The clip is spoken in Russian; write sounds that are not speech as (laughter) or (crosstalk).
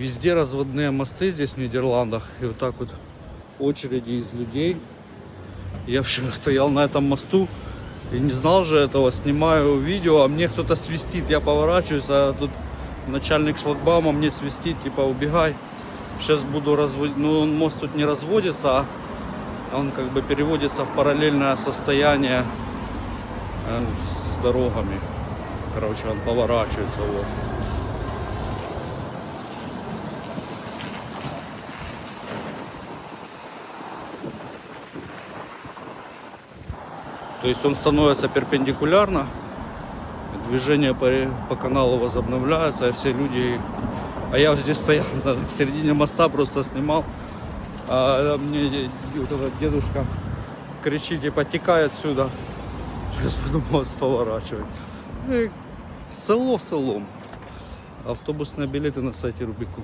Везде разводные мосты здесь в Нидерландах. И вот так вот очереди из людей. Я вчера стоял на этом мосту и не знал же этого. Снимаю видео, а мне кто-то свистит. Я поворачиваюсь, а тут начальник шлагбаума мне свистит, типа убегай. Сейчас буду разводить. Ну, мост тут не разводится, а он как бы переводится в параллельное состояние э, с дорогами. Короче, он поворачивается. Вот. То есть он становится перпендикулярно, движение по, по каналу возобновляется, и все люди... А я вот здесь стоял (laughs) на середине моста, просто снимал, а мне де- вот этот дедушка кричит, типа, текай отсюда. Сейчас буду мост поворачивать. Ну и село селом. Автобусные билеты на сайте Рубику.